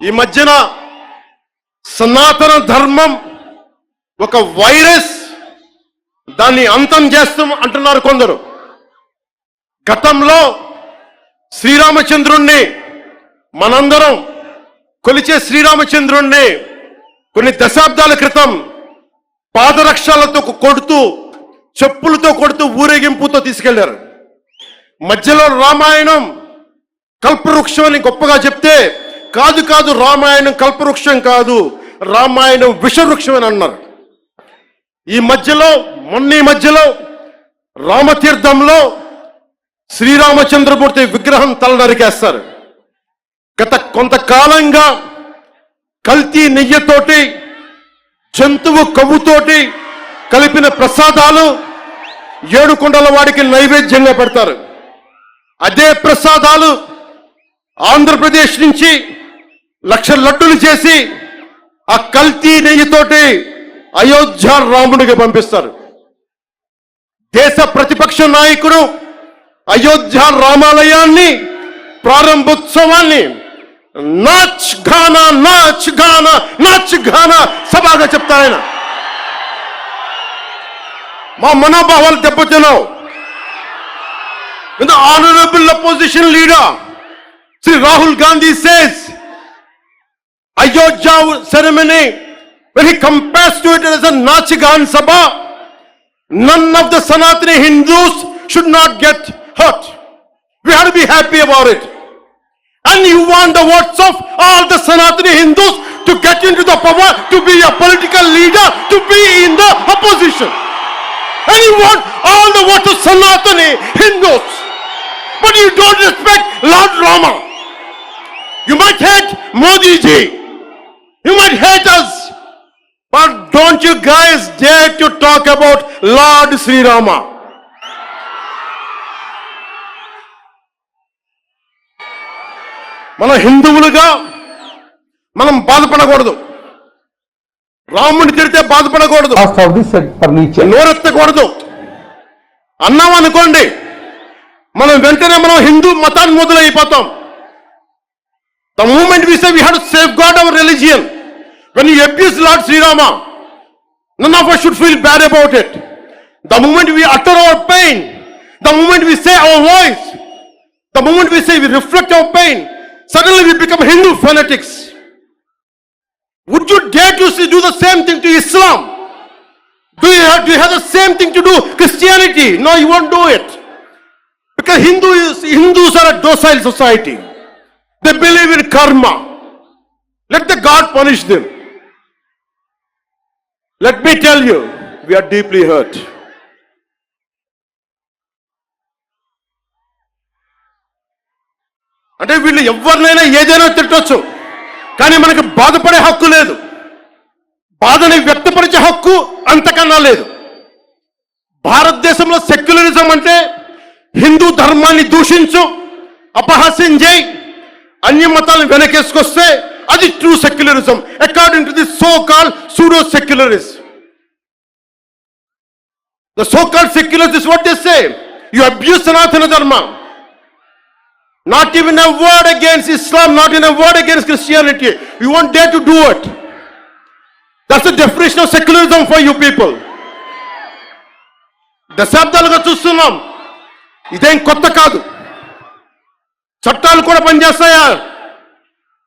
ఈ మధ్యన సనాతన ధర్మం ఒక వైరస్ దాన్ని అంతం చేస్తాం అంటున్నారు కొందరు. గతంలో శ్రీరామచంద్రుణ్ణి మనందరం కొలిచే శ్రీరామచంద్రుణ్ణి కొన్ని దశాబ్దాల క్రితం పాదరక్షాలతో కొడుతూ చెప్పులతో కొడుతూ ఊరేగింపుతో తీసుకెళ్ళారు. మధ్యలో రామాయణం కల్పవృక్షం అని గొప్పగా చెప్తే కాదు కాదు రామాయణం కల్పవృక్షం కాదు రామాయణం విషవృక్షం అని అన్నారు. ఈ మధ్యలో మొన్న ఈ మధ్యలో రామతీర్థంలో శ్రీరామచంద్రమూర్తి విగ్రహం తల నరికేస్తారు. గత కొంతకాలంగా కల్తీ నెయ్యతోటి జంతువు కొవ్వుతోటి కలిపిన ప్రసాదాలు ఏడుకొండల వాడికి నైవేద్యంగా పెడతారు. అదే ప్రసాదాలు ఆంధ్రప్రదేశ్ నుంచి లక్ష లడ్డులు చేసి ఆ కల్తీ నెయ్యితోటి అయోధ్య రాముడికి పంపిస్తారు. దేశ ప్రతిపక్ష నాయకుడు అయోధ్య రామాలయాన్ని ప్రారంభోత్సవాన్ని నాచ్ ఘానా నాచ్ ఘానా నాచ్ ఘానా సభగా చెప్తారాయన మా మనోభావాలు దెబ్బతిన్నావు. Honourable opposition leader Shri Rahul Gandhi says Ayodhya ceremony, when he compares to it as a Nachigan Sabha, none of the Sanatani Hindus should not get hurt. We have to be happy about it. And you want the votes of all the Sanatani Hindus to get into the power, to be a political leader, to be in the opposition. And you want all the votes of Sanatani Hindus. But you don't respect Lord Rama. You might hate Modi ji. You might hate us. But don't you guys dare to talk about Lord Sri Rama. మన హిందువులుగా మనం బాధపడకూడదు రాముడిని తిడితే బాధపడకూడదు. నోరెత్తకూడదు అన్నాం అనుకోండి మనం వెంటనే మనం హిందూ మతాన్ని మొదలైపోతాం the moment we say we save god our religion, when you abuse Lord Sri Rama, none of us should feel bad about it. The moment we utter our pain, the moment we say our voice, the moment we say we reflect our pain, suddenly we become Hindu fanatics. Would you dare to do the same thing to Islam? Do you, have, do you have the same thing to do Christianity? No, you won't do it. Because Hindus, Hindus are a docile society. They believe in karma. Let the god punish them. Let me tell you we're deeply hurt అంటే వీళ్ళు ఎవరినైనా ఏదైనా తిట్టొచ్చు కానీ మనకి బాధపడే హక్కు లేదు. బాధని వ్యక్తపరిచే హక్కు అంతకన్నా లేదు. భారతదేశంలో సెక్యులరిజం అంటే హిందూ ధర్మాన్ని దూషించు అపహాస్యం చేయి అన్య మతాలను వెనకేసుకొస్తే అది true secularism according to the so call pseudo secularist the so call secularist what they say you abuse Sanatana Dharma not even a word against Islam not in a word against Christianity you want they to do it that's the definition of secularism for you people దశాబ్దాలుగా చూస్తున్నాం. ఇదేం కొత్త కాదు. చట్టాలు కూడా పనిచేస్తాయా?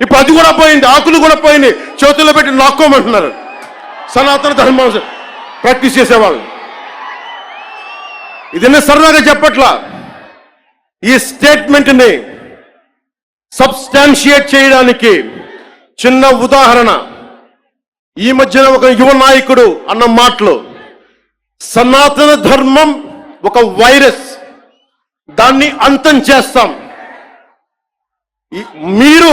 ఇప్పుడు అది కూడా పోయింది ఆకులు కూడా పోయింది చేతుల్లో పెట్టి లాక్కోమంటున్నారు. సనాతన ధర్మం ప్రాక్టీస్ చేసేవాళ్ళు. ఇది సరదాగా చెప్పట్లా. ఈ స్టేట్మెంట్ని సబ్స్టాన్షియేట్ చేయడానికి చిన్న ఉదాహరణ. ఈ మధ్యన ఒక యువ నాయకుడు అన్న మాటలు. సనాతన ధర్మం ఒక వైరస్. దాన్ని అంతం చేస్తాం. మీరు